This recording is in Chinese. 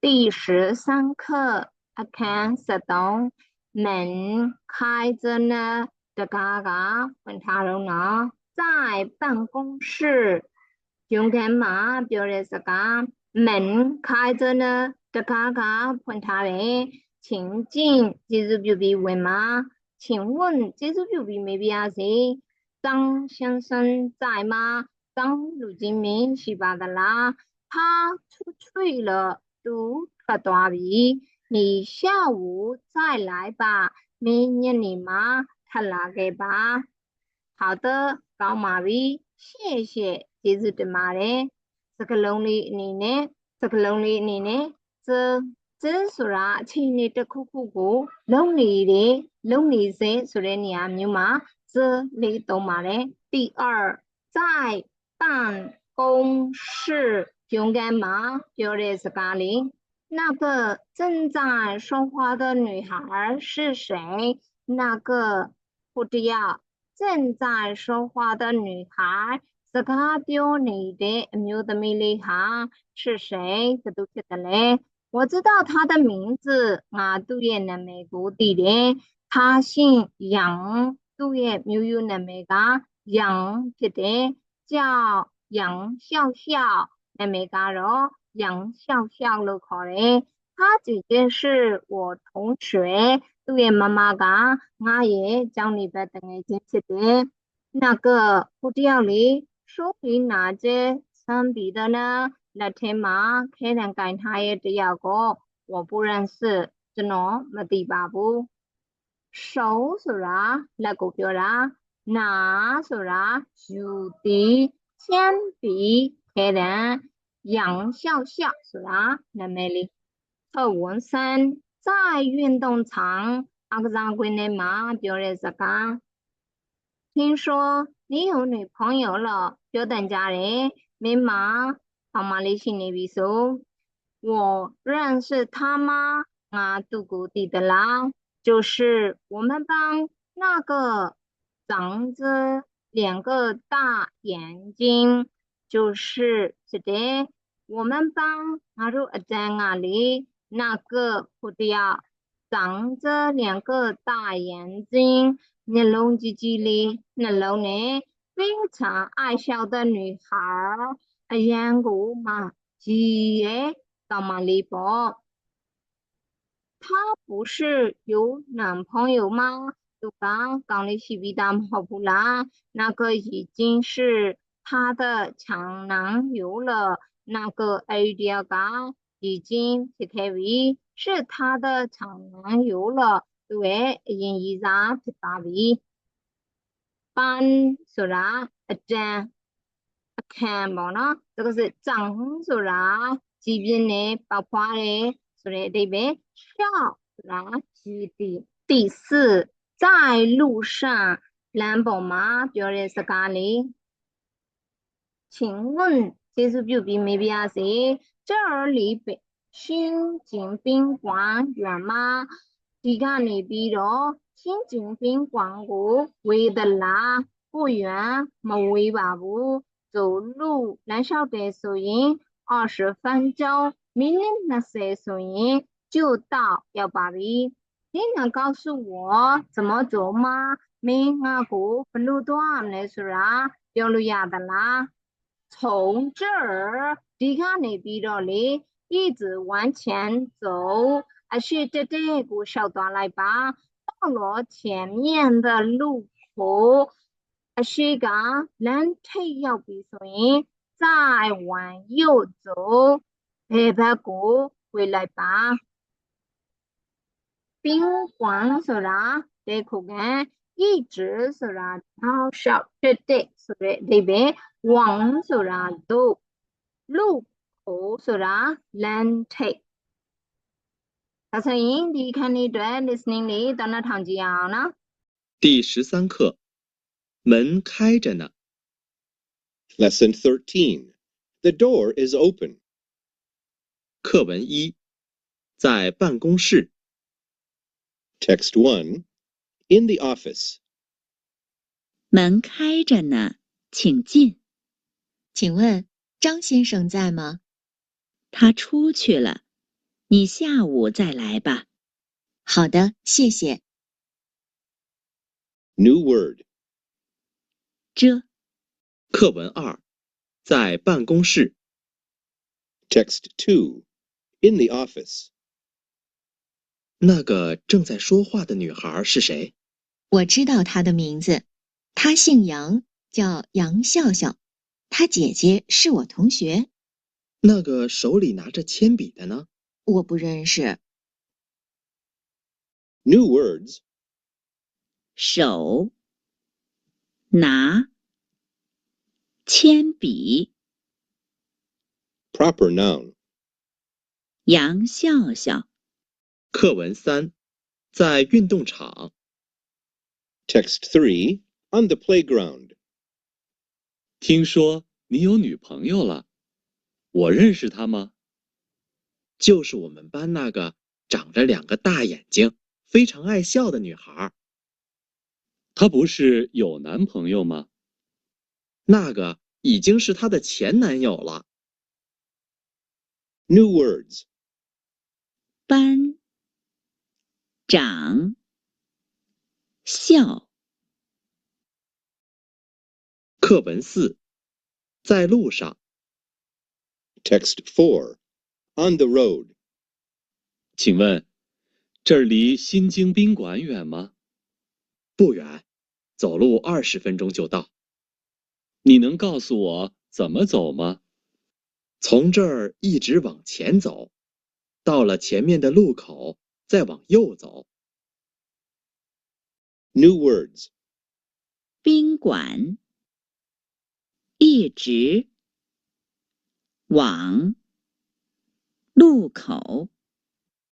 第十三课，akan sedang men 开着呢的嘎嘎问他了呢，在办公室用干嘛表示这个门开着呢的嘎嘎问他嘞，请进，这是表示问吗？请问这是表示没必要是？张先生在吗？张鲁金明是吧的啦，他出去了。 读个大笔，你下午再来吧。明年你妈他拿给吧。好的，高马尾，谢谢。这是的嘛嘞？这个龙里你呢？这个龙里你呢？这这说啦，请你的苦苦苦，龙里的龙里谁说的你啊？牛妈，这你懂吗嘞？第二，在办公室。 勇敢吗？表的是咖喱。那个正在说话的女孩是谁？那个不知道。正在说话的女孩是卡表你的没有的美丽哈？是谁？这都记得嘞。我知道她的名字啊，都也能美国的嘞。她姓杨，都也没有那么个杨记得叫杨笑笑。 妹妹家咯，杨笑笑了可嘞。他姐姐是我同学，对爷妈妈讲，我也将你把等下进去的。那个不掉哩，手里拿着铅笔的呢？那天嘛，可能跟他也这样个，我不认识，真的没得吧不？手是啥？那个叫啥？拿是啥？手的铅笔。 可能杨笑笑是吧？那美丽。好，文三在运动场，阿个张贵的嘛，表示这个。听说你有女朋友了，就等家人，没嘛？好嘛，你心里别说。我认识他吗？啊，杜古地的啦，就是我们班那个长着两个大眼睛。就是是的，我们班那如在哪里？那个蝴蝶长着两个大眼睛，那龙叽叽的，那龙呢？非常爱笑的女孩儿，哎呀，我嘛，几爷到马里博，她不是有男朋友吗？就刚刚的西比达好不啦？那个已经是。她的前男友了，那个 idea 讲已经 PKV 是她的前男友了，对，因依然 PKV。班说啦，一张，看嘛呢？这个是张说啦，这边呢，包括嘞，说的对不？笑啦，基地。第四，在路上，蓝宝马表示是咖喱。 请问这是表示没必要是？这儿离北新景宾馆远吗？你看你比咯，新景宾馆过为的啦，不远，没为吧不？走路两小时所以二十分钟，明天那些所以就到幺八里。你能告诉我怎么走吗？明阿哥分路段来说啊，要路亚的啦。从这儿离开那边的嘞，一直往前走，还是这这个小段来吧。到了前面的路口，还是个人车要比顺，再往右走，白白过回来吧。宾馆是啦，这口干。一直是啦，好少绝对是的，对不对？往是啦，路路口是啦，人车。大声音，你看你段 listening 里到哪堂几样呢？第十三课，门开着呢。Lesson thirteen, the door is open. 课文一，在办公室。Text one. In the office，门开着呢，请进。请问张先生在吗？他出去了。你下午再来吧。好的，谢谢。New word. 这课文二，在办公室。Text two. In the office. 那个正在说话的女孩是谁？我知道他的名字，他姓杨，叫杨笑笑。他姐姐是我同学，那个手里拿着铅笔的呢？我不认识。New words. 手拿铅笔，Proper noun. 杨笑笑。课文三，在运动场。Text 3. On the playground. 听说你有女朋友了，我认识她吗？就是我们班那个长着两个大眼睛、非常爱笑的女孩。她不是有男朋友吗？那个已经是她的前男友了。New words. 班长笑课文四，在路上。Text four, On the road. 请问，这儿离新京宾馆远吗？不远，走路二十分钟就到。你能告诉我怎么走吗？从这儿一直往前走，到了前面的路口，再往右走。New words. 宾馆，一直往路口。